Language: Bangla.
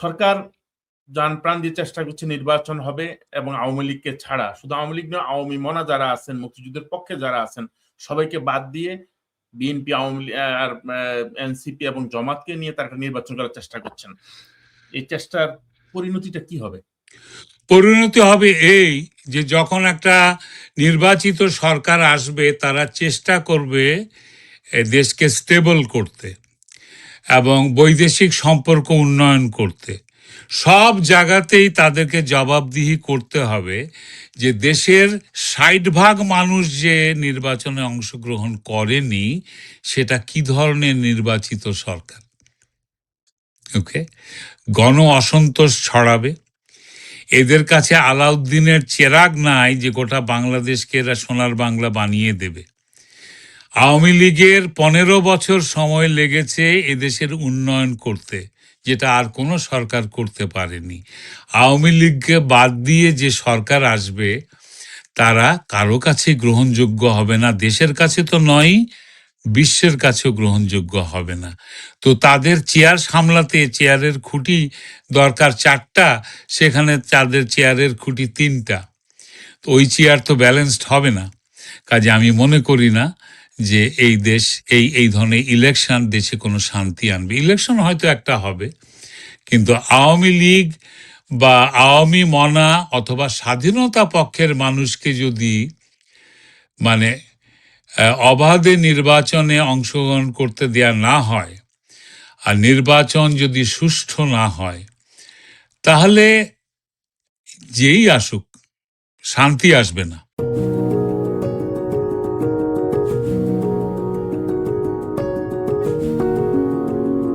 সরকার যান প্রাণ দিয়ে চেষ্টা করছে নির্বাচন হবে এবং আওয়ামী লীগকে ছাড়া। শুধু আওয়ামী লীগ নয়, আওয়ামী মনা যারা আছেন, মুক্তিযুদ্ধের পক্ষে যারা আছেন, সবাইকে বাদ দিয়ে বিএনপি আওয়ামী আর এনসিপি এবং জমাতকে নিয়ে তারা নির্বাচন করার চেষ্টা করছেন। এই চেষ্টার পরিণতিটা কি হবে? পরিণতি হবে এই যে, যখন একটা নির্বাচিত সরকার আসবে, তারা চেষ্টা করবে দেশকে স্টেবল করতে। এবং বৈদেশিক সম্পর্ক উন্নয়ন করতে। সব জায়গাতেই তাদেরকে জবাবদিহি করতে হবে যে দেশের ষাট ভাগ মানুষ যে নির্বাচনে অংশগ্রহণ করেনি, সেটা কি ধরনের নির্বাচিত সরকার? ওকে? গণ অসন্তোষ ছড়াবে। এদের কাছে আলাউদ্দিনের চেরাগ নাই যে গোটা বাংলাদেশকে এরা সোনার বাংলা বানিয়ে দেবে। আওয়ামী লীগের পনেরো বছর সময় লেগেছে এদেশের উন্নয়ন করতে, যেটা আর কোনো সরকার করতে পারেনি। আওয়ামী লীগকে বাদ দিয়ে যে সরকার আসবে, তারা কারও কাছে গ্রহণযোগ্য হবে না। দেশের কাছে তো নয় বিশ্বের কাছেও গ্রহণযোগ্য হবে না। তো তাদের চেয়ার সামলাতে চেয়ারের খুঁটি দরকার চারটা, সেখানে তাদের চেয়ারের খুঁটি তিনটা। তো ওই চেয়ার তো ব্যালেন্সড হবে না। কাজে আমি মনে করি না যে এই দেশ, এই এই ধরনের ইলেকশন দেশে কোনো শান্তি আনবে। ইলেকশন হয়তো একটা হবে, কিন্তু আওয়ামী লীগ বা আওয়ামী মনা অথবা স্বাধীনতা পক্ষের মানুষকে যদি মানে অবাধে নির্বাচনে অংশগ্রহণ করতে দেয়া না হয় আর নির্বাচন যদি সুষ্ঠু না হয়, তাহলে যেই আসুক, শান্তি আসবে না।